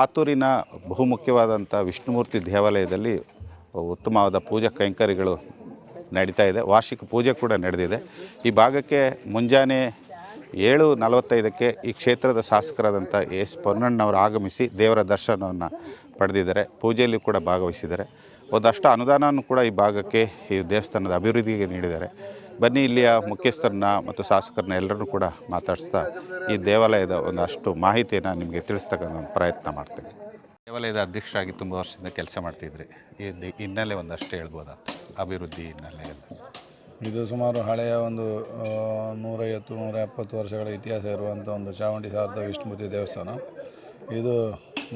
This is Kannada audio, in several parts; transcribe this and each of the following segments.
ಆತೂರಿನ ಬಹುಮುಖ್ಯವಾದಂಥ ವಿಷ್ಣುಮೂರ್ತಿ ದೇವಾಲಯದಲ್ಲಿ ಉತ್ತಮವಾದ ಪೂಜಾ ಕೈಂಕರ್ಯಗಳು ನಡೀತಾ ಇದೆ. ವಾರ್ಷಿಕ ಪೂಜೆ ಕೂಡ ನಡೆದಿದೆ. ಈ ಭಾಗಕ್ಕೆ ಮುಂಜಾನೆ ಏಳು ನಲವತ್ತೈದಕ್ಕೆ ಈ ಕ್ಷೇತ್ರದ ಶಾಸಕರಾದಂಥ ಎಸ್ ಪೊನ್ನಣ್ಣವರು ಆಗಮಿಸಿ ದೇವರ ದರ್ಶನವನ್ನು ಪಡೆದಿದ್ದಾರೆ. ಪೂಜೆಯಲ್ಲಿ ಕೂಡ ಭಾಗವಹಿಸಿದ್ದಾರೆ. ಒಂದಷ್ಟು ಅನುದಾನವನ್ನು ಕೂಡ ಈ ಭಾಗಕ್ಕೆ ಈ ದೇವಸ್ಥಾನದ ಅಭಿವೃದ್ಧಿಗೆ ನೀಡಿದ್ದಾರೆ. ಬನ್ನಿ ಇಲ್ಲಿಯ ಮುಖ್ಯಸ್ಥರನ್ನ ಮತ್ತು ಶಾಸಕರನ್ನ ಎಲ್ಲರೂ ಕೂಡ ಮಾತಾಡಿಸ್ತಾ ಈ ದೇವಾಲಯದ ಒಂದಷ್ಟು ಮಾಹಿತಿಯನ್ನು ನಿಮಗೆ ತಿಳಿಸ್ತಕ್ಕಂಥ ಪ್ರಯತ್ನ ಮಾಡ್ತೇನೆ. ದೇವಾಲಯದ ಅಧ್ಯಕ್ಷರಾಗಿ ತುಂಬ ವರ್ಷದಿಂದ ಕೆಲಸ ಮಾಡ್ತಿದ್ರಿ. ಈ ಹಿನ್ನೆಲೆ ಒಂದಷ್ಟು ಹೇಳ್ಬೋದಾ? ಅಭಿವೃದ್ಧಿ ಹಿನ್ನೆಲೆ ಎಲ್ಲ. ಇದು ಸುಮಾರು ಹಳೆಯ ಒಂದು ನೂರೈವತ್ತು ನೂರ ಎಪ್ಪತ್ತು ವರ್ಷಗಳ ಇತಿಹಾಸ ಇರುವಂಥ ಒಂದು ಚಾಮುಂಡಿ ಸಾರದ ವಿಷ್ಣುಮೂರ್ತಿ ದೇವಸ್ಥಾನ. ಇದು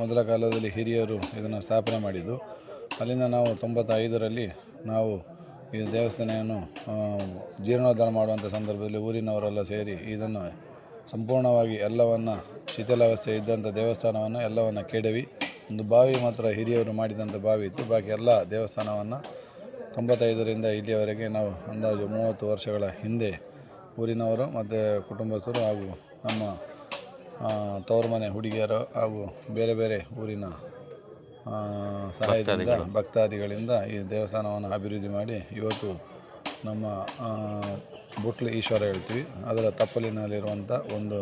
ಮೊದಲ ಕಾಲದಲ್ಲಿ ಹಿರಿಯರು ಇದನ್ನು ಸ್ಥಾಪನೆ ಮಾಡಿದ್ದು. ಅಲ್ಲಿಂದ ನಾವು ತೊಂಬತ್ತೈದರಲ್ಲಿ ನಾವು ಈ ದೇವಸ್ಥಾನವನ್ನು ಜೀರ್ಣೋದ್ಧಾರ ಮಾಡುವಂಥ ಸಂದರ್ಭದಲ್ಲಿ ಊರಿನವರೆಲ್ಲ ಸೇರಿ ಇದನ್ನು ಸಂಪೂರ್ಣವಾಗಿ ಎಲ್ಲವನ್ನು ಶಿಥಿಲಾವಸ್ಥೆ ಇದ್ದಂಥ ದೇವಸ್ಥಾನವನ್ನು ಎಲ್ಲವನ್ನು ಕೆಡವಿ, ಒಂದು ಬಾವಿ ಮಾತ್ರ ಹಿರಿಯವರು ಮಾಡಿದಂಥ ಬಾವಿ ಇತ್ತು. ಬಾಕಿ ಎಲ್ಲ ದೇವಸ್ಥಾನವನ್ನು ತೊಂಬತ್ತೈದರಿಂದ ಇಲ್ಲಿಯವರೆಗೆ ನಾವು ಅಂದಾಜು ಮೂವತ್ತು ವರ್ಷಗಳ ಹಿಂದೆ ಊರಿನವರು ಮತ್ತು ಕುಟುಂಬಸ್ಥರು ಹಾಗೂ ನಮ್ಮ ತವರು ಮನೆ ಹುಡುಗಿಯರು ಹಾಗೂ ಬೇರೆ ಬೇರೆ ಊರಿನ ಸಹಾಯದಿಂದ ಭಕ್ತಾದಿಗಳಿಂದ ಈ ದೇವಸ್ಥಾನವನ್ನು ಅಭಿವೃದ್ಧಿ ಮಾಡಿ ಇವತ್ತು ನಮ್ಮ ಬುಟ್ಲು ಈಶ್ವರ ಹೇಳ್ತೀವಿ. ಅದರ ತಪ್ಪಲಿನಲ್ಲಿರುವಂಥ ಒಂದು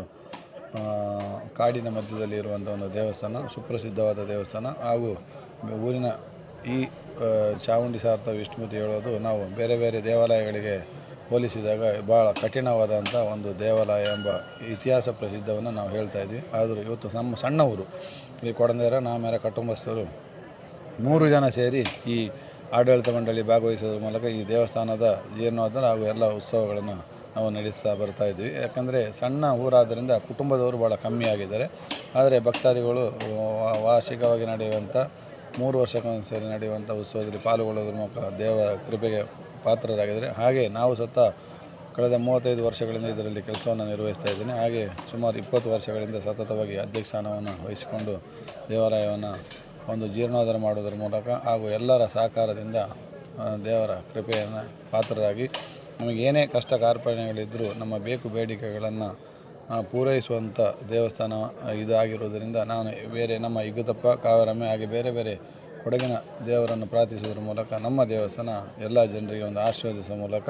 ಕಾಡಿನ ಮಧ್ಯದಲ್ಲಿ ಇರುವಂಥ ಒಂದು ದೇವಸ್ಥಾನ ಸುಪ್ರಸಿದ್ಧವಾದ ದೇವಸ್ಥಾನ ಹಾಗೂ ಊರಿನ ಈ ಚಾವುಂಡಿ ಚಾಮುಂಡಿ ಸಾರ್ಥ ವಿಷ್ಣುಮೂರ್ತಿ ಹೇಳೋದು ನಾವು ಬೇರೆ ಬೇರೆ ದೇವಾಲಯಗಳಿಗೆ ಹೋಲಿಸಿದಾಗ ಭಾಳ ಕಠಿಣವಾದಂಥ ಒಂದು ದೇವಾಲಯ ಎಂಬ ಇತಿಹಾಸ ಪ್ರಸಿದ್ಧವನ್ನು ನಾವು ಹೇಳ್ತಾ ಇದ್ವಿ. ಆದರೂ ಇವತ್ತು ನಮ್ಮ ಸಣ್ಣ ಊರು ಈ ಕೊಡಂದೇರ ನಾಮೇರ ಕುಟುಂಬಸ್ಥರು ಮೂರು ಜನ ಸೇರಿ ಈ ಆಡಳಿತ ಮಂಡಳಿ ಭಾಗವಹಿಸೋದ್ರ ಮೂಲಕ ಈ ದೇವಸ್ಥಾನದ ಜೀರ್ಣೋದ್ಧಾರ ಹಾಗೂ ಎಲ್ಲ ಉತ್ಸವಗಳನ್ನು ನಾವು ನಡೆಸ್ತಾ ಬರ್ತಾ ಇದ್ವಿ. ಯಾಕಂದರೆ ಸಣ್ಣ ಊರಾದ್ದರಿಂದ ಕುಟುಂಬದವರು ಭಾಳ ಕಮ್ಮಿ ಆಗಿದ್ದಾರೆ. ಆದರೆ ಭಕ್ತಾದಿಗಳು ವಾರ್ಷಿಕವಾಗಿ ನಡೆಯುವಂಥ, ಮೂರು ವರ್ಷಕ್ಕೊಂದ್ಸರಿ ನಡೆಯುವಂಥ ಉತ್ಸವದಲ್ಲಿ ಪಾಲ್ಗೊಳ್ಳೋದ್ರ ಮೂಲಕ ದೇವರ ಕೃಪೆಗೆ ಪಾತ್ರರಾಗಿದ್ದಾರೆ. ಹಾಗೆ ನಾವು ಸತ್ತ ಕಳೆದ ಮೂವತ್ತೈದು ವರ್ಷಗಳಿಂದ ಇದರಲ್ಲಿ ಕೆಲಸವನ್ನು ನಿರ್ವಹಿಸ್ತಾ ಇದ್ದೇನೆ. ಹಾಗೆ ಸುಮಾರು ಇಪ್ಪತ್ತು ವರ್ಷಗಳಿಂದ ಸತತವಾಗಿ ಅಧ್ಯಕ್ಷ ಸ್ಥಾನವನ್ನು ವಹಿಸಿಕೊಂಡು ದೇವಾಲಯವನ್ನು ಒಂದು ಜೀರ್ಣೋದ್ಧಾರ ಮಾಡುವುದರ ಮೂಲಕ ಹಾಗೂ ಎಲ್ಲರ ಸಹಕಾರದಿಂದ ದೇವರ ಕೃಪೆಯನ್ನು ಪಾತ್ರರಾಗಿ ನಮಗೆ ಏನೇ ಕಷ್ಟ ಕಾರ್ಪಣ್ಯಗಳಿದ್ದರೂ ನಮ್ಮ ಬೇಕು ಬೇಡಿಕೆಗಳನ್ನು ಪೂರೈಸುವಂಥ ದೇವಸ್ಥಾನ ಇದಾಗಿರುವುದರಿಂದ ನಾನು ಬೇರೆ ನಮ್ಮ ಇಗ್ಗುತಪ್ಪ ಕಾವರಮ್ಮೆ ಹಾಗೆ ಬೇರೆ ಬೇರೆ ಕೊಡಗಿನ ದೇವರನ್ನು ಪ್ರಾರ್ಥಿಸುವುದರ ಮೂಲಕ ನಮ್ಮ ದೇವಸ್ಥಾನ ಎಲ್ಲ ಜನರಿಗೆ ಒಂದು ಆಶೀರ್ವದಿಸುವ ಮೂಲಕ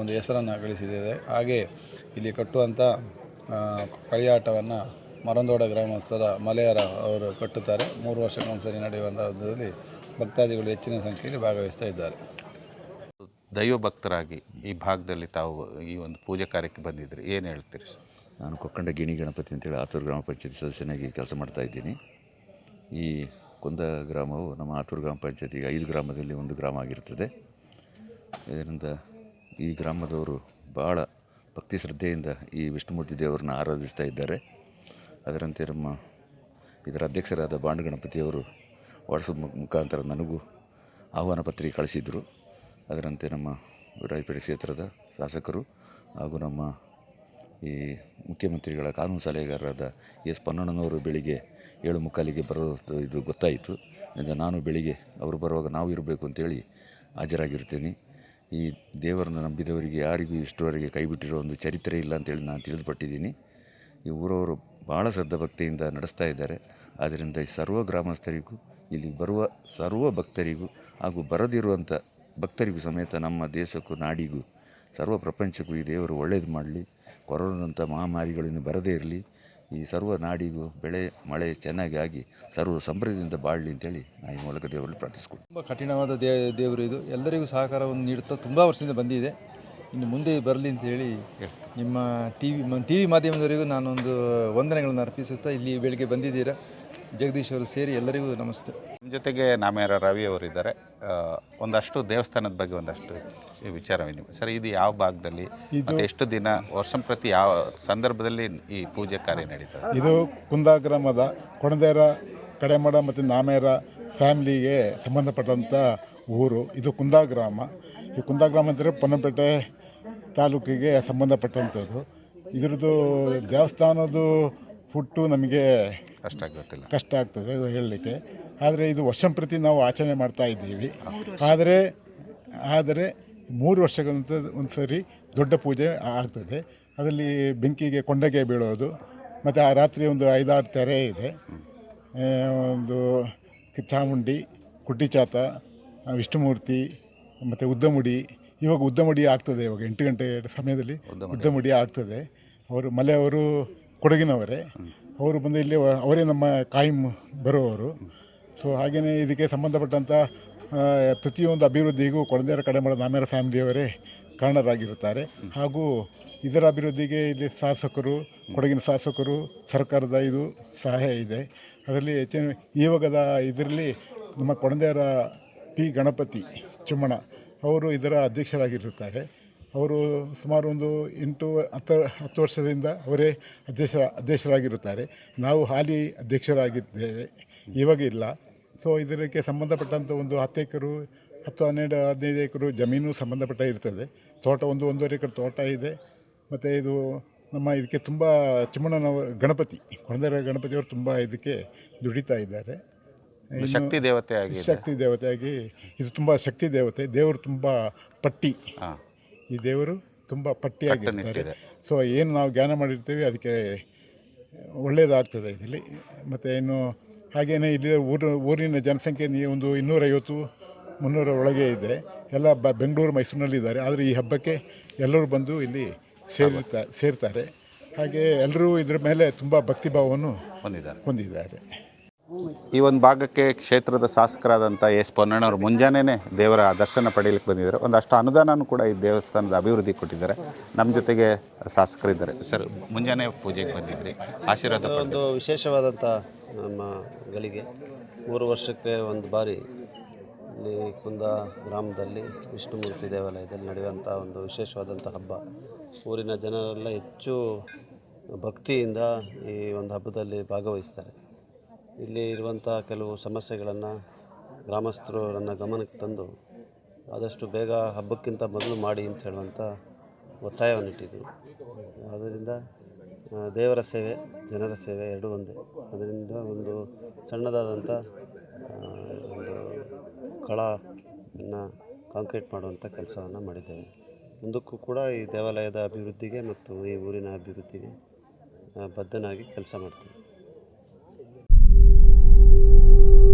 ಒಂದು ಹೆಸರನ್ನು ಗಳಿಸಿದೆ ಹಾಗೆ ಇಲ್ಲಿ ಕಟ್ಟುವಂಥ ಕಳಿಯಾಟವನ್ನು ಮರಂದೋಡ ಗ್ರಾಮಸ್ಥರ ಮಲೆಯರ ಅವರು ಕಟ್ಟುತ್ತಾರೆ. ಮೂರು ವರ್ಷಕ್ಕೊಂದ್ಸರಿ ನಡೆಯುವಂಥದ್ದಲ್ಲಿ ಭಕ್ತಾದಿಗಳು ಹೆಚ್ಚಿನ ಸಂಖ್ಯೆಯಲ್ಲಿ ಭಾಗವಹಿಸ್ತಾ ಇದ್ದಾರೆ. ದೈವ ಭಕ್ತರಾಗಿ ಈ ಭಾಗದಲ್ಲಿ ತಾವು ಈ ಒಂದು ಪೂಜೆ ಕಾರ್ಯಕ್ಕೆ ಬಂದಿದ್ರಿ. ಏನು ಹೇಳ್ತೀರಿ ಸರ್? ನಾನು ಕೊಕ್ಕಂಡ ಗಿಣಿ ಗಣಪತಿ ಅಂತೇಳಿ ಆತೂರು ಗ್ರಾಮ ಪಂಚಾಯತಿ ಸದಸ್ಯನಾಗಿ ಕೆಲಸ ಮಾಡ್ತಾ ಇದ್ದೀನಿ. ಈ ಕೊಂದ ಗ್ರಾಮವು ನಮ್ಮ ಆತೂರು ಗ್ರಾಮ ಪಂಚಾಯತಿಗೆ ಐದು ಗ್ರಾಮದಲ್ಲಿ ಒಂದು ಗ್ರಾಮ ಆಗಿರ್ತದೆ. ಇದರಿಂದ ಈ ಗ್ರಾಮದವರು ಭಾಳ ಭಕ್ತಿ ಶ್ರದ್ಧೆಯಿಂದ ಈ ವಿಷ್ಣುಮೂರ್ತಿ ದೇವರನ್ನ ಆರಾಧಿಸ್ತಾ ಇದ್ದಾರೆ. ಅದರಂತೆ ನಮ್ಮ ಇದರ ಅಧ್ಯಕ್ಷರಾದ ಬಾಂಡು ಗಣಪತಿಯವರು ವಾಟ್ಸಪ್ ಮುಖಾಂತರ ನನಗೂ ಆಹ್ವಾನ ಪತ್ರಿಕೆ ಕಳಿಸಿದರು. ಅದರಂತೆ ನಮ್ಮ ರಾಯಪೇಟೆ ಕ್ಷೇತ್ರದ ಶಾಸಕರು ಹಾಗೂ ನಮ್ಮ ಈ ಮುಖ್ಯಮಂತ್ರಿಗಳ ಕಾನೂನು ಸಲಹೆಗಾರರಾದ ಎಸ್ ಪನ್ನಣ್ಣನವರು ಬೆಳಿಗ್ಗೆ ಏಳು ಮುಕ್ಕಾಲಿಗೆ ಬರೋ ಇದು ಗೊತ್ತಾಯಿತು. ಇಂದ ನಾನು ಬೆಳಿಗ್ಗೆ ಅವರು ಬರುವಾಗ ನಾವು ಇರಬೇಕು ಅಂತೇಳಿ ಹಾಜರಾಗಿರ್ತೀನಿ. ಈ ದೇವರನ್ನು ನಂಬಿದವರಿಗೆ ಯಾರಿಗೂ ಇಷ್ಟರವರೆಗೆ ಕೈ ಬಿಟ್ಟಿರೋ ಒಂದು ಚರಿತ್ರೆ ಇಲ್ಲ ಅಂತೇಳಿ ನಾನು ತಿಳಿದುಪಟ್ಟಿದ್ದೀನಿ. ಈ ಊರವರು ಭಾಳ ಶ್ರದ್ಧಾ ಭಕ್ತಿಯಿಂದ ನಡೆಸ್ತಾ ಇದ್ದಾರೆ. ಆದ್ದರಿಂದ ಸರ್ವ ಗ್ರಾಮಸ್ಥರಿಗೂ, ಇಲ್ಲಿ ಬರುವ ಸರ್ವ ಭಕ್ತರಿಗೂ ಹಾಗೂ ಬರದಿರುವಂಥ ಭಕ್ತರಿಗೂ ಸಮೇತ ನಮ್ಮ ದೇಶಕ್ಕೂ, ನಾಡಿಗೂ, ಸರ್ವ ಪ್ರಪಂಚಕ್ಕೂ ಈ ದೇವರು ಒಳ್ಳೇದು ಮಾಡಲಿ. ಕೊರೋನಾದಂಥ ಮಹಾಮಾರಿಗಳಿಂದ ಬರದೇ ಇರಲಿ ಈ ಸರ್ವ ನಾಡಿಗೂ ಬೆಳೆ ಮಳೆ ಚೆನ್ನಾಗಿ ಆಗಿ ಸರ್ವ ಸಮೃದ್ಧಿಯಿಂದ ಬಾಳಲಿ ಅಂತೇಳಿ ನಾನು ಈ ಮೂಲಕ ದೇವರಲ್ಲಿ ಪ್ರಾರ್ಥಿಸ್ಕೊಂಡು ತುಂಬ ಕಠಿಣವಾದ ದೇ ದೇವರು ಇದು. ಎಲ್ಲರಿಗೂ ಸಹಕಾರವನ್ನು ನೀಡುತ್ತಾ ತುಂಬ ವರ್ಷದಿಂದ ಬಂದಿದೆ. ಇನ್ನು ಮುಂದೆ ಬರಲಿ ಅಂತ ಹೇಳಿ ನಿಮ್ಮ ಟಿ ವಿ ಟಿ ವಿ ಮಾಧ್ಯಮದವರಿಗೂ ನಾನೊಂದು ವಂದನೆಗಳನ್ನು ಅರ್ಪಿಸುತ್ತಾ ಇಲ್ಲಿ ಬೆಳಿಗ್ಗೆ ಬಂದಿದ್ದೀರಾ. ಜಗದೀಶ್ ಅವರು ಸೇರಿ ಎಲ್ಲರಿಗೂ ನಮಸ್ತೆ. ನಿಮ್ಮ ಜೊತೆಗೆ ನಾಮೇರ ರವಿ ಅವರಿದ್ದಾರೆ ಒಂದಷ್ಟು ದೇವಸ್ಥಾನದ ಬಗ್ಗೆ ಒಂದಷ್ಟು ವಿಚಾರ ವಿನಿಮಯ ಸರ್ ಇದು ಯಾವ ಭಾಗದಲ್ಲಿ ಮತ್ತೆ ಎಷ್ಟು ದಿನ ವರ್ಷಂಪ್ರತಿ ಯಾವ ಸಂದರ್ಭದಲ್ಲಿ ಈ ಪೂಜೆ ಕಾರ್ಯ ನಡೀತದೆ? ಇದು ಕುಂದಾ ಗ್ರಾಮದ ಕೊಣದೇರ ಕಡೆಮಡ ಮತ್ತು ನಾಮೇರ ಫ್ಯಾಮಿಲಿಗೆ ಸಂಬಂಧಪಟ್ಟಂಥ ಊರು. ಇದು ಕುಂದ ಗ್ರಾಮ ಈ ಕುಂದಾ ಗ್ರಾಮ ಅಂದರೆ ಪೊನ್ನಪೇಟೆ ತಾಲೂಕಿಗೆ ಸಂಬಂಧಪಟ್ಟಂಥದ್ದು. ಇದರದ್ದು ದೇವಸ್ಥಾನದ್ದು ಹುಟ್ಟು ನಮಗೆ ಅಷ್ಟ ಗೊತ್ತಿಲ್ಲ ಕಷ್ಟ ಆಗ್ತದೆ ಹೇಳಲಿಕ್ಕೆ. ಆದರೆ ಇದು ವರ್ಷಂಪ್ರತಿ ನಾವು ಆಚರಣೆ ಮಾಡ್ತಾ ಇದ್ದೀವಿ. ಆದರೆ ಆದರೆ ಮೂರು ವರ್ಷಕ್ಕಂತ ಒಂದು ಸರಿ ದೊಡ್ಡ ಪೂಜೆ ಆಗ್ತದೆ. ಅದರಲ್ಲಿ ಬೆಂಕಿಗೆ ಕೊಂಡಗೆ ಬೀಳೋದು ಮತ್ತು ಆ ರಾತ್ರಿ ಒಂದು ಐದಾರು ತೆರೆ ಇದೆ. ಒಂದು ಚಾಮುಂಡಿ ಕುಟ್ಟಿಚಾತ ವಿಷ್ಣುಮೂರ್ತಿ ಮತ್ತು ಉದ್ದಮುಡಿ. ಇವಾಗ ಉದ್ದಮುಡಿ ಆಗ್ತದೆ ಇವಾಗ ಎಂಟು ಗಂಟೆ ಸಮಯದಲ್ಲಿ ಉದ್ದಮುಡಿ. ಆಗ್ತದೆ. ಅವರು ಮಲೆಯವರು ಕೊಡಗಿನವರೇ. ಅವರು ಬಂದು ಇಲ್ಲಿ ಅವರೇ ನಮ್ಮ ಕಾಯಂ ಬರುವವರು. ಸೊ ಹಾಗೆಯೇ ಇದಕ್ಕೆ ಸಂಬಂಧಪಟ್ಟಂಥ ಪ್ರತಿಯೊಂದು ಅಭಿವೃದ್ಧಿಗೂ ಕೊಳಂದೇರ ಕಡೆಮಳ ನಾಮೇರ ಫ್ಯಾಮಿಲಿಯವರೇ ಕಾರಣರಾಗಿರುತ್ತಾರೆ. ಹಾಗೂ ಇದರ ಅಭಿವೃದ್ಧಿಗೆ ಇಲ್ಲಿ ಶಾಸಕರು, ಕೊಡಗಿನ ಶಾಸಕರು, ಸರ್ಕಾರದ ಇದು ಸಹಾಯ ಇದೆ. ಅದರಲ್ಲಿ ಹೆಚ್ಚಿನ ಇವಾಗದ ಇದರಲ್ಲಿ ನಮ್ಮ ಕೊಡಂದೇರ ಪಿ ಗಣಪತಿ ಚುಮ್ಮಣ, ಅವರು ಇದರ ಅಧ್ಯಕ್ಷರಾಗಿರುತ್ತಾರೆ. ಅವರು ಸುಮಾರು ಒಂದು ಎಂಟು ಹತ್ತು ಹತ್ತು ವರ್ಷದಿಂದ ಅವರೇ ಅಧ್ಯಕ್ಷರ ಅಧ್ಯಕ್ಷರಾಗಿರುತ್ತಾರೆ. ನಾವು ಹಾಲಿ ಅಧ್ಯಕ್ಷರಾಗಿದ್ದೇವೆ. ಇವಾಗ ಇಲ್ಲ. ಸೊ ಇದಕ್ಕೆ ಸಂಬಂಧಪಟ್ಟಂಥ ಒಂದು ಹತ್ತು ಎಕರು ಹತ್ತು ಹನ್ನೆರಡು ಹದಿನೈದು ಎಕರು ಜಮೀನು ಸಂಬಂಧಪಟ್ಟ ಇರ್ತದೆ. ತೋಟ ಒಂದು ಒಂದೂವರೆ ಎಕರೆ ತೋಟ ಇದೆ. ಮತ್ತು ಇದು ನಮ್ಮ ಇದಕ್ಕೆ ತುಂಬ ಚಿಮ್ಮಣ್ಣನವ ಗಣಪತಿ ಕೊಂದರ ಗಣಪತಿಯವರು ತುಂಬ ಇದಕ್ಕೆ ದುಡಿತಾ ಇದ್ದಾರೆ. ಶಕ್ತಿ ದೇವತೆ ಶಕ್ತಿ ದೇವತೆಯಾಗಿ ಇದು ತುಂಬ ಶಕ್ತಿ ದೇವತೆ ದೇವರು ತುಂಬ ಪಟ್ಟಿ. ಈ ದೇವರು ತುಂಬ ಪಟ್ಟಿಯಾಗಿರ್ತಾರೆ. ಸೊ ಏನು ನಾವು ಜ್ಞಾನ ಮಾಡಿರ್ತೀವಿ ಅದಕ್ಕೆ ಒಳ್ಳೆಯದಾಗ್ತದೆ ಇದರಲ್ಲಿ. ಮತ್ತು ಇನ್ನು ಹಾಗೆಯೇ ಇಲ್ಲಿ ಊರು ಊರಿನ ಜನಸಂಖ್ಯೆ ಒಂದು ಇನ್ನೂರೈವತ್ತು ಮುನ್ನೂರ ಒಳಗೆ ಇದೆ. ಎಲ್ಲ ಬ ಬೆಂಗಳೂರು ಮೈಸೂರಿನಲ್ಲಿದ್ದಾರೆ. ಆದರೆ ಈ ಹಬ್ಬಕ್ಕೆ ಎಲ್ಲರೂ ಬಂದು ಇಲ್ಲಿ ಸೇರಿರ್ತಾ ಸೇರ್ತಾರೆ. ಹಾಗೆ ಎಲ್ಲರೂ ಇದ್ರ ಮೇಲೆ ತುಂಬ ಭಕ್ತಿಭಾವವನ್ನು ಹೊಂದಿದ್ದಾರೆ. ಹೊಂದಿದ್ದಾರೆ. ಈ ಒಂದು ಭಾಗಕ್ಕೆ ಕ್ಷೇತ್ರದ ಶಾಸಕರಾದಂಥ ಎಸ್ ಪೊನ್ನಣ್ಣವರು ಮುಂಜಾನೆಯೇ ದೇವರ ದರ್ಶನ ಪಡೆಯಲಿಕ್ಕೆ ಬಂದಿದ್ದಾರೆ. ಒಂದಷ್ಟು ಅನುದಾನನೂ ಕೂಡ ಈ ದೇವಸ್ಥಾನದ ಅಭಿವೃದ್ಧಿ ಕೊಟ್ಟಿದ್ದಾರೆ. ನಮ್ಮ ಜೊತೆಗೆ ಶಾಸಕರಿದ್ದಾರೆ. ಸರ್ ಮುಂಜಾನೆ ಪೂಜೆಗೆ ಬಂದಿದ್ರಿ. ಆಶೀರ್ವಾದ. ಒಂದು ವಿಶೇಷವಾದಂಥ ನಮ್ಮ ಗಳಿಗೆ ಮೂರು ವರ್ಷಕ್ಕೆ ಒಂದು ಬಾರಿ ಇಲ್ಲಿ ಕುಂದ ಗ್ರಾಮದಲ್ಲಿ ವಿಷ್ಣುಮೂರ್ತಿ ದೇವಾಲಯದಲ್ಲಿ ನಡೆಯುವಂಥ ಒಂದು ವಿಶೇಷವಾದಂಥ ಹಬ್ಬ. ಊರಿನ ಜನರೆಲ್ಲ ಹೆಚ್ಚು ಭಕ್ತಿಯಿಂದ ಈ ಒಂದು ಹಬ್ಬದಲ್ಲಿ ಭಾಗವಹಿಸ್ತಾರೆ. ಇಲ್ಲಿ ಇರುವಂಥ ಕೆಲವು ಸಮಸ್ಯೆಗಳನ್ನು ಗ್ರಾಮಸ್ಥರು ನನ್ನ ಗಮನಕ್ಕೆ ತಂದು ಆದಷ್ಟು ಬೇಗ ಹಬ್ಬಕ್ಕಿಂತ ಮೊದಲು ಮಾಡಿ ಅಂತ ಹೇಳುವಂಥ ಒತ್ತಾಯವನ್ನು ಇಟ್ಟಿದ್ದರು ಆದ್ದರಿಂದ ದೇವರ ಸೇವೆ, ಜನರ ಸೇವೆ ಎರಡೂ ಒಂದೇ. ಅದರಿಂದ ಒಂದು ಸಣ್ಣದಾದಂಥ ಒಂದು ಕಳನ್ನು ಕಾಂಕ್ರೀಟ್ ಮಾಡುವಂಥ ಕೆಲಸವನ್ನು ಮಾಡಿದ್ದೇವೆ. ಮುಂದಕ್ಕೂ ಕೂಡ ಈ ದೇವಾಲಯದ ಅಭಿವೃದ್ಧಿಗೆ ಮತ್ತು ಈ ಊರಿನ ಅಭಿವೃದ್ಧಿಗೆ ಬದ್ಧನಾಗಿ ಕೆಲಸ ಮಾಡ್ತೀವಿ.